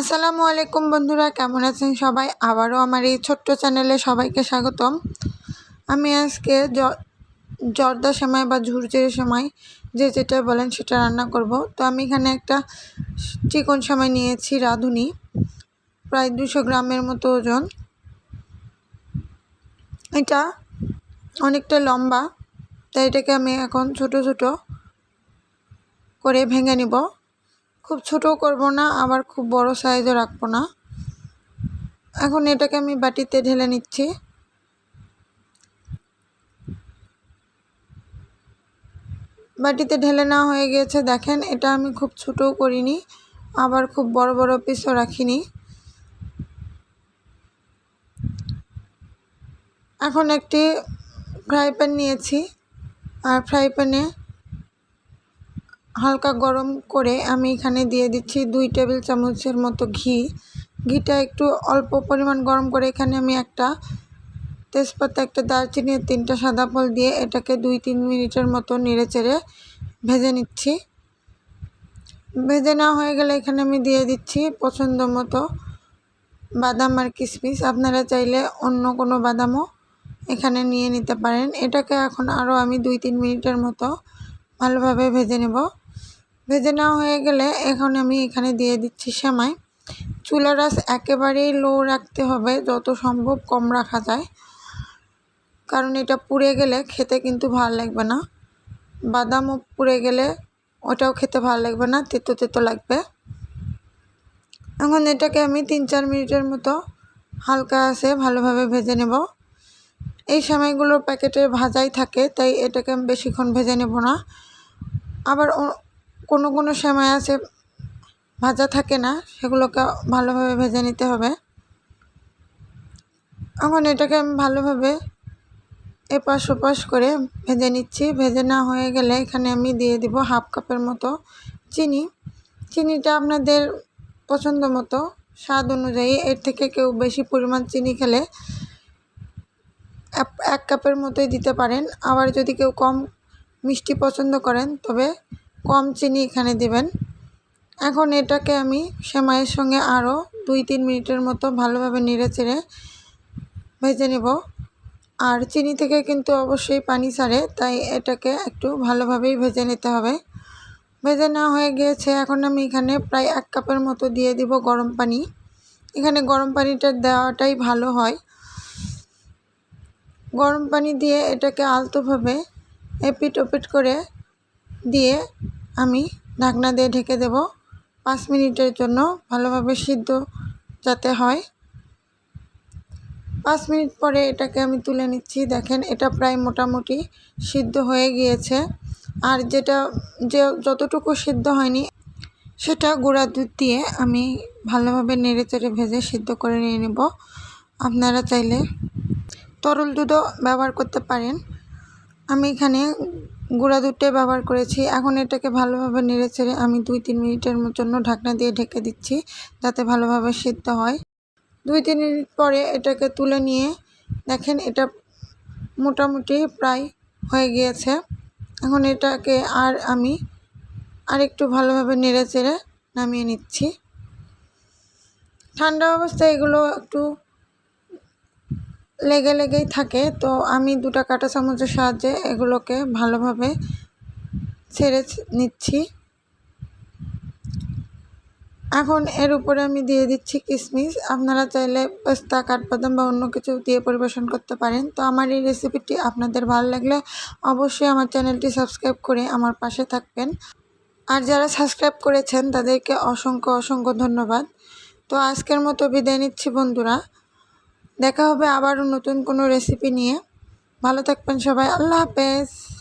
আসসালামু আলাইকুম বন্ধুরা, কেমন আছেন সবাই? আবারও আমার এই ছোট্ট চ্যানেলে সবাইকে স্বাগতম। আমি আজকে জর্দা সেমাই বা ঝুরঝুরি সেমাই, যে যেটা বলেন সেটা রান্না করব। তো আমি এখানে একটা চিকন সেমাই নিয়েছি, রাঁধুনি, প্রায় দুশো গ্রামের মতো ওজন। এটা অনেকটা লম্বা, তাই এটাকে আমি এখন ছোট ছোট করে ভেঙে নিব। খুব ছোট করব না, আবার খুব বড় সাইজও রাখব না। এখন এটাকে আমি বাটিতে ঢেলে নিচ্ছি। বাটিতে ঢেলে নেওয়া হয়ে গিয়েছে দেখেন এটা আমি খুব ছোটও করিনি, আবার খুব বড় বড় পিসও রাখিনি। এখন একটি ফ্রাই প্যান নিয়েছি, আর ফ্রাই প্যানে হালকা গরম করে আমি এখানে দিয়ে দিচ্ছি দুই টেবিল চামচের মতো ঘি। ঘিটা একটু অল্প পরিমাণ গরম করে এখানে আমি একটা তেজপাতা, একটা দারচিনি তিনটা সাদা ফল দিয়ে এটাকে দুই তিন মিনিটের মতো নেড়ে চেড়ে ভেজে নিচ্ছি। ভেজে নেওয়া হয়ে গেলে এখানে আমি দিয়ে দিচ্ছি পছন্দ মতো বাদাম আর কিশমিশ আপনারা চাইলে অন্য কোনো বাদামও এখানে নিয়ে নিতে পারেন। এটাকে এখন আরও আমি দুই তিন মিনিটের মতো ভালোভাবে ভেজে নেব। ভেজে নেওয়া হয়ে গেলে এখন আমি এখানে দিয়ে দিচ্ছি সেমাই। চুলার আঁচ একেবারেই লো রাখতে হবে, যত সম্ভব কম রাখা যায়। কারণ এটা পুড়ে গেলে খেতে কিন্তু ভালো লাগবে না। বাদামও পুড়ে গেলে ওটাও খেতে ভালো লাগবে না, তেতো তেতো লাগবে। এখন এটাকে আমি তিন চার মিনিটের মতো হালকা আছে ভালোভাবে ভেজে নেব। এই সময়গুলোর প্যাকেটে ভাজাই থাকে, তাই এটাকে আমি বেশিক্ষণ ভেজে নেব না। আবার কোনো কোনো সময় আছে ভাজা থাকে না, সেগুলোকে ভালোভাবে ভেজে নিতে হবে। এখন এটাকে আমি ভালোভাবে এপাশ ওপাশ করে ভেজে নিচ্ছি। ভেজে না হয়ে গেলে এখানে আমি দিয়ে দিব হাফ কাপের মতো চিনি। চিনিটা আপনাদের পছন্দ মতো, স্বাদ অনুযায়ী। এর থেকে কেউ বেশি পরিমাণ চিনি খেলে এক কাপের মতোই দিতে পারেন। আবার যদি কেউ কম মিষ্টি পছন্দ করেন, তবে কম চিনি এখানে দিবেন। এখন এটাকে আমি সেমাইয়ের সঙ্গে আরও দুই তিন মিনিটের মতো ভালোভাবে নেড়ে চেড়ে ভেজে নেব। আর চিনি থেকে কিন্তু অবশ্যই পানি ছাড়ে, তাই এটাকে একটু ভালোভাবেই ভেজে নিতে হবে। ভেজে নেওয়া হয়ে গিয়েছে। এখন আমি এখানে প্রায় এক কাপের মতো দিয়ে দিব গরম পানি। এখানে গরম পানিটা দেওয়াটাই ভালো হয়। গরম পানি দিয়ে এটাকে আলতোভাবে এপিট ওপিট করে দিয়ে আমি ঢাকনা দিয়ে ঢেকে দেব। পাঁচ মিনিটের জন্য ভালোভাবে সিদ্ধ যাতে হয়। পাঁচ মিনিট পরে এটাকে আমি তুলে নিচ্ছি। দেখেন, এটা প্রায় মোটামুটি সিদ্ধ হয়ে গিয়েছে। আর যেটা, যে যতটুকু সিদ্ধ হয়নি, সেটা গুঁড়া দুধ দিয়ে আমি ভালোভাবে নেড়ে চেড়ে ভেজে সিদ্ধ করে নিয়ে নেব। আপনারা চাইলে তরল দুধও ব্যবহার করতে পারেন। আমি এখানে গুঁড়া দুধটাই ব্যবহার করেছি। এখন এটাকে ভালোভাবে নেড়ে চেড়ে আমি দুই তিন মিনিটের জন্য ঢাকনা দিয়ে ঢেকে দিচ্ছি যাতে ভালোভাবে সিদ্ধ হয়। দুই তিন মিনিট পরে এটাকে তুলে নিয়ে দেখেন এটা মোটামুটি প্রায় হয়ে গিয়েছে। এখন এটাকে আর আমি আর একটু ভালোভাবে নেড়ে চেড়ে নামিয়ে নিচ্ছি। ঠান্ডা অবস্থায় এগুলো একটু লেগে লেগেই থাকে। তো আমি দুটা কাঁটা চামচের সাহায্যে এগুলোকে ভালোভাবে ছেড়ে নিচ্ছি। এখন এর উপরে আমি দিয়ে দিচ্ছি কিশমিশ আপনারা চাইলে পেস্তা, কাঠবাদাম বা অন্য কিছু দিয়ে পরিবেশন করতে পারেন। তো আমার এই রেসিপিটি আপনাদের ভালো লাগলে অবশ্যই আমার চ্যানেলটি সাবস্ক্রাইব করে আমার পাশে থাকবেন। আর যারা সাবস্ক্রাইব করেছেন, তাদেরকে অসংখ্য অসংখ্য ধন্যবাদ। তো আজকের মতো বিদায় নিচ্ছি বন্ধুরা। দেখা হবে আবারও নতুন কোনো রেসিপি নিয়ে। ভালো থাকবেন সবাই। আল্লাহ হাফেজ।